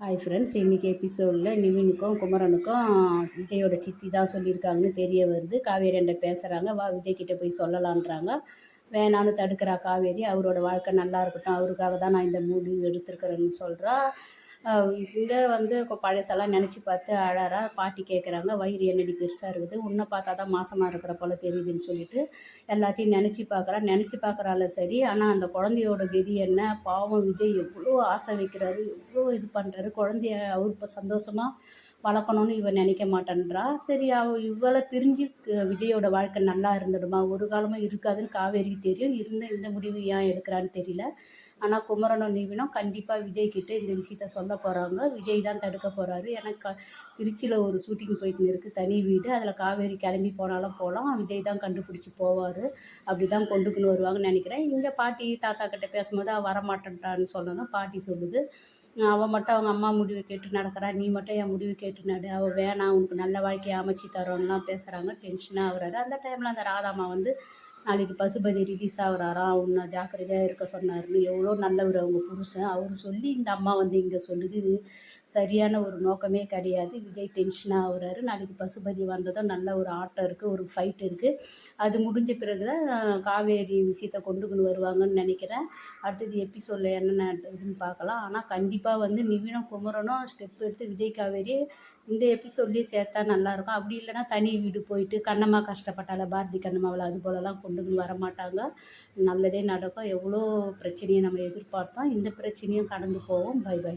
Hi friends இன்றைக்கி எபிசோடில் நிவினுக்கும் குமரனுக்கும் விஜயோட சித்தி தான் சொல்லியிருக்காங்கன்னு தெரிய வருது. காவேரி என்கிட்ட பேசுகிறாங்க வா விஜய் கிட்டே போய் சொல்லலான்றாங்க. வேணான்னு தடுக்கிறா காவேரி அவரோட வாழ்க்கை நல்லா இருக்கட்டும் அவருக்காக தான் நான் இந்த முடிவு எடுத்திருக்கிறேன்னு சொல்கிறா இங்கே வந்து பழசெல்லாம் நினச்சி பார்த்து அழறா பாட்டி கேட்குறாங்க வயிறு என்னடி பெருசாக இருக்குது உன்னை பார்த்தா தான் மாசமாக இருக்கிற போல் தெரியுதுன்னு சொல்லிட்டு எல்லாத்தையும் நினச்சி பார்க்குறா. நினச்சி பார்க்குறால சரி ஆனால் அந்த குழந்தையோட கதி என்ன? பாவம் விஜய் எவ்வளோ ஆசை வைக்கிறாரு எவ்வளோ இது பண்ணுறாரு குழந்தைய அவர் இப்போ சந்தோஷமாக வளர்க்கணும்னு இவன் நினைக்க மாட்டேன்றா. சரி அவ இவ்வளோ பிரிஞ்சு விஜயோட வாழ்க்கை நல்லா இருந்துடுமா? ஒரு காலமும் இருக்காதுன்னு காவேரிக்கு தெரியும். இருந்த இந்த முடிவு ஏன் எடுக்கிறான்னு தெரியல. ஆனால் குமரனும் நிவினும் கண்டிப்பாக விஜய் கிட்டே இந்த விஷயத்த சொல்ல போகிறாங்க விஜய் தான் தடுக்க போகிறாரு எனக்கு திருச்சியில் ஒரு ஷூட்டிங் போயிட்டு இருக்குது தனி வீடு. அதில் காவேரி கிளம்பி போனாலும் போகலாம் விஜய் தான் கண்டுபிடிச்சி போவார். அப்படி தான் கொண்டுக்குன்னு வருவாங்கன்னு நினைக்கிறேன். இங்கே பாட்டி தாத்தா கிட்ட பேசும்போது அவள் வரமாட்டேன்றான்னு சொன்னதும் பாட்டி சொல்லுது. அவள் மட்டும் அவங்க அம்மா முடிவை கேட்டு நடக்கிறா. நீ மட்டும் என் முடிவு கேட்டு நடு. அவள் வேணாம். உனக்கு நல்ல வாழ்க்கையை அமைச்சு தரோன்லாம் பேசுகிறாங்க டென்ஷனாக ஆகுறாரு அந்த டைமில் அந்த ராதாமா வந்து நாளைக்கு பசுபதி ரிலீஸ் ஆகிறாராம் உன்னை ஜாக்கிரதையாக இருக்க சொன்னார்னு எவ்வளோ நல்லவர் அவங்க புருஷன். அவர் சொல்லி இந்த அம்மா வந்து இங்கே சொல்லுது இது சரியான ஒரு நோக்கமே கிடையாது. விஜய் டென்ஷனாக ஆகுறாரு. நாளைக்கு பசுபதி வந்ததும் நல்ல ஒரு ஆட்டம் இருக்குது ஒரு ஃபைட் இருக்குது அது முடிஞ்ச பிறகு தான் காவேரி விஷயத்தை கொண்டுக்கொண்டு வருவாங்கன்னு நினைக்கிறேன். அடுத்தது எபிசோடில் என்னென்ன இதுன்னு பார்க்கலாம். ஆனால் கண்டிப்பாக வந்து நிவினும் குமரனும் ஸ்டெப் எடுத்து விஜய் காவேரி இந்த எபிசோட்லேயே சேர்த்தா நல்லாயிருக்கும் அப்படி இல்லைன்னா தனி வீடு போயிட்டு கண்ணம்மா கஷ்டப்பட்டால பாரதி கண்ணம்மாவில் அது போலலாம் கொண்டுன்னு வர மாட்டாங்க நல்லதே நடக்கும். எவ்வளோ பிரச்சனையை நம்ம எதிர்பார்த்தோம் இந்த பிரச்சனையும் கடந்து போவோம். Bye bye.